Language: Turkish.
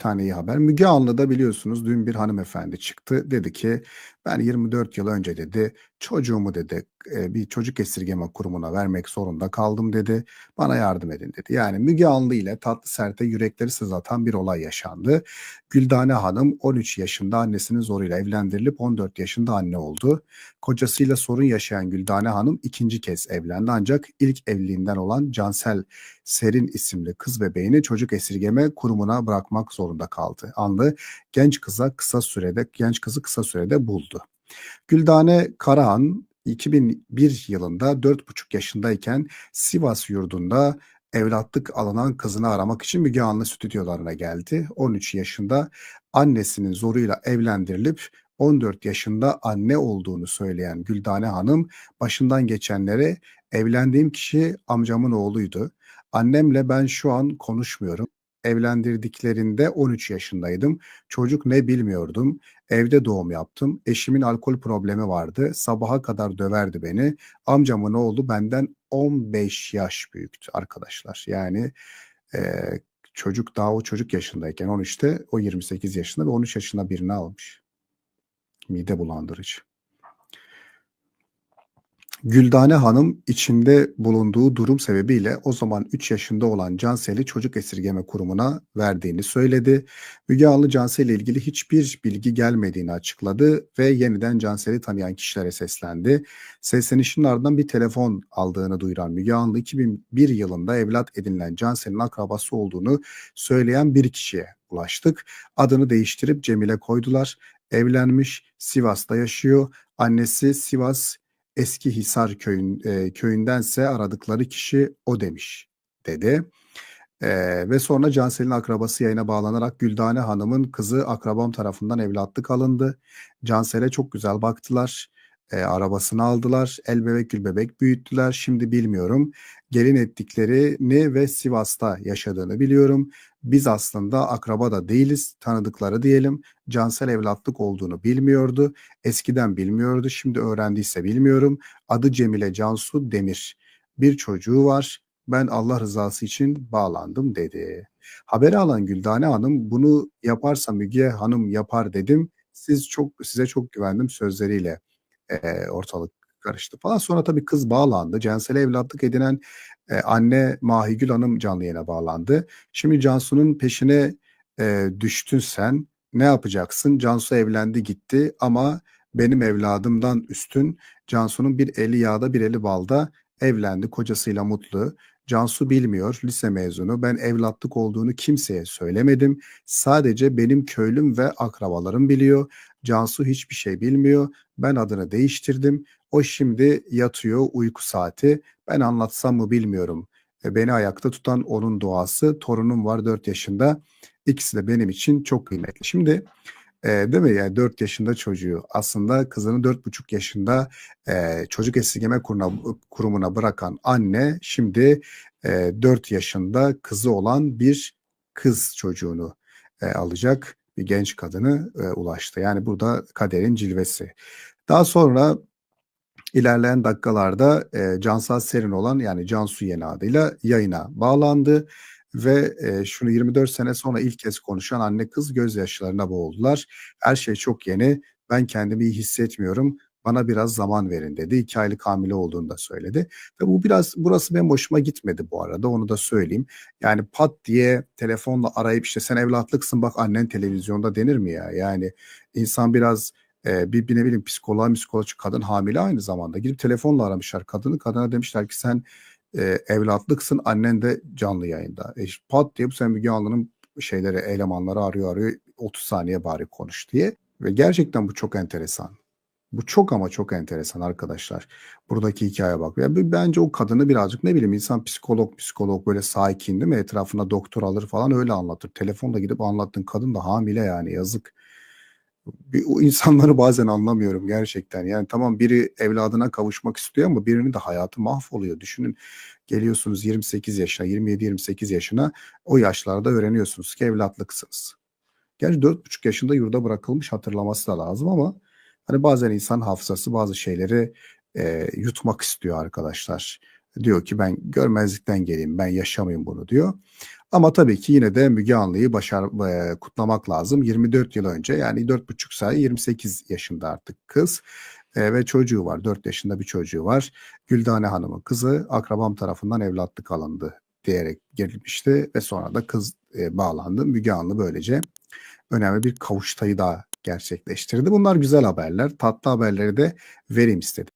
tane iyi haber. Müge Anlı'da biliyorsunuz dün bir hanımefendi çıktı. Dedi ki ben 24 yıl önce dedi çocuğumu dedi bir çocuk esirgeme kurumuna vermek zorunda kaldım dedi. Bana yardım edin dedi. Yani Müge Anlı ile tatlı serte yürekleri sızlatan bir olay yaşandı. Güldane Hanım 13 yaşında annesinin zoruyla evlendirilip 14 yaşında anne oldu. Kocasıyla sorun yaşayan Güldane Hanım ikinci kez evlendi ancak ilk evliliğinden olan Cansel Serin isimli kız bebeğini çocuk esirgeme kurumuna bırakmak zorunda kaldı. Anlı genç kıza kısa sürede genç kızı kısa sürede buldu. Güldane Karahan 2001 yılında 4,5 yaşındayken Sivas yurdunda evlatlık alınan kızını aramak için Müge Anlı stüdyolarına geldi. 13 yaşında annesinin zoruyla evlendirilip 14 yaşında anne olduğunu söyleyen Güldane Hanım başından geçenlere evlendiğim kişi amcamın oğluydu. Annemle ben şu an konuşmuyorum. Evlendirdiklerinde 13 yaşındaydım. Çocuk ne bilmiyordum. Evde doğum yaptım. Eşimin alkol problemi vardı. Sabaha kadar döverdi beni. Amcamın oğlu benden 15 yaş büyüktü arkadaşlar. Yani e, çocuk daha o çocuk yaşındayken 13'te o 28 yaşında ve 13 yaşında birini almış. Mide bulandırıcı. Güldane Hanım içinde bulunduğu durum sebebiyle o zaman 3 yaşında olan Cansel'i çocuk esirgeme kurumuna verdiğini söyledi. Müge Anlı Cansel ile ilgili hiçbir bilgi gelmediğini açıkladı ve yeniden Cansel'i tanıyan kişilere seslendi. Seslenişin ardından bir telefon aldığını duyuran Müge Anlı 2001 yılında evlat edinilen Cansel'in akrabası olduğunu söyleyen bir kişiye ulaştık. Adını değiştirip Cemile koydular. Evlenmiş, Sivas'ta yaşıyor. Annesi Sivas Eski Hisar köyün, e, köyündense aradıkları kişi o demiş dedi. E, ve sonra Cansel'in akrabası yayına bağlanarak Güldane Hanım'ın kızı akrabam tarafından evlatlık alındı. Cansel'e çok güzel baktılar. E, arabasını aldılar. El bebek gül bebek büyüttüler. Şimdi bilmiyorum. Gelin ettiklerini ve Sivas'ta yaşadığını biliyorum. Biz aslında akraba da değiliz, tanıdıkları diyelim. Cansel evlatlık olduğunu bilmiyordu. Eskiden bilmiyordu, şimdi öğrendiyse bilmiyorum. Adı Cemile Cansu Demir. Bir çocuğu var. Ben Allah rızası için bağlandım dedi. Haberi alan Güldane Hanım bunu yaparsa Müge Hanım yapar dedim. Siz çok size çok güvendim sözleriyle e, ortalık karıştı falan. Sonra tabii kız bağlandı. Cansel'e evlatlık edinen e, anne Mahigül Hanım canlı yayına bağlandı. Şimdi Cansu'nun peşine e, düştün sen. Ne yapacaksın? Cansu evlendi gitti ama benim evladımdan üstün. Cansu'nun bir eli yağda bir eli balda evlendi. Kocasıyla mutlu. Cansu bilmiyor, lise mezunu. Ben evlatlık olduğunu kimseye söylemedim. Sadece benim köylüm ve akrabalarım biliyor. Cansu hiçbir şey bilmiyor. Ben adını değiştirdim. O şimdi yatıyor uyku saati. Ben anlatsam mı bilmiyorum. E, beni ayakta tutan onun duası. Torunum var 4 yaşında. İkisi de benim için çok kıymetli. Şimdi e, değil mi? Yani 4 yaşında çocuğu aslında kızını 4,5 yaşında e, çocuk esirgeme kurumuna, kurumuna bırakan anne şimdi e, 4 yaşında kızı olan bir kız çocuğunu e, alacak bir genç kadını e, ulaştı. Yani burada kaderin cilvesi. Daha sonra ilerleyen dakikalarda e, Cansal Serin olan yani Cansu yeni adıyla yayına bağlandı ve e, şunu 24 sene sonra ilk kez konuşan anne kız gözyaşlarına boğuldular. Her şey çok yeni. Ben kendimi iyi hissetmiyorum. Bana biraz zaman verin dedi. İki aylık hamile olduğunu da söyledi. Ve bu biraz burası benim hoşuma gitmedi bu arada onu da söyleyeyim. Yani pat diye telefonla arayıp işte sen evlatlıksın bak annen televizyonda denir mi ya? Yani insan biraz e, bir, bir ne bileyim psikoloğa psikoloğa kadın hamile aynı zamanda. Gidip telefonla aramışlar kadını. Kadına demişler ki sen e, evlatlıksın annen de canlı yayında. E, pat diye bu sen Müge Anlı'nın şeyleri elemanları arıyor arıyor 30 saniye bari konuş diye. Ve gerçekten bu çok enteresan. Bu çok ama çok enteresan arkadaşlar. Buradaki hikaye bak. Ya bence o kadını birazcık ne bileyim insan psikolog psikolog böyle sakin değil mi? Etrafına doktor alır falan öyle anlatır. Telefonda gidip anlattığın kadın da hamile yani yazık. Bir, o insanları bazen anlamıyorum gerçekten. Yani tamam biri evladına kavuşmak istiyor ama birinin de hayatı mahvoluyor. Düşünün geliyorsunuz 28 yaşına, 27-28 yaşına o yaşlarda öğreniyorsunuz ki evlatlıksınız. Gerçi 4,5 yaşında yurda bırakılmış hatırlaması da lazım ama hani bazen insan hafızası bazı şeyleri e, yutmak istiyor arkadaşlar. Diyor ki ben görmezlikten geleyim, ben yaşamayayım bunu diyor. Ama tabii ki yine de Müge Anlı'yı başar eee, kutlamak lazım. 24 yıl önce yani 4,5 say 28 yaşında artık kız, eee, ve çocuğu var. 4 yaşında bir çocuğu var. Güldane Hanım'ın kızı akrabam tarafından evlatlık alındı diyerek gelmişti ve sonra da kız, eee, bağlandı. Müge Anlı böylece önemli bir kavuştayı daha gerçekleştirdi. Bunlar güzel haberler. Tatlı haberleri de vereyim istedim.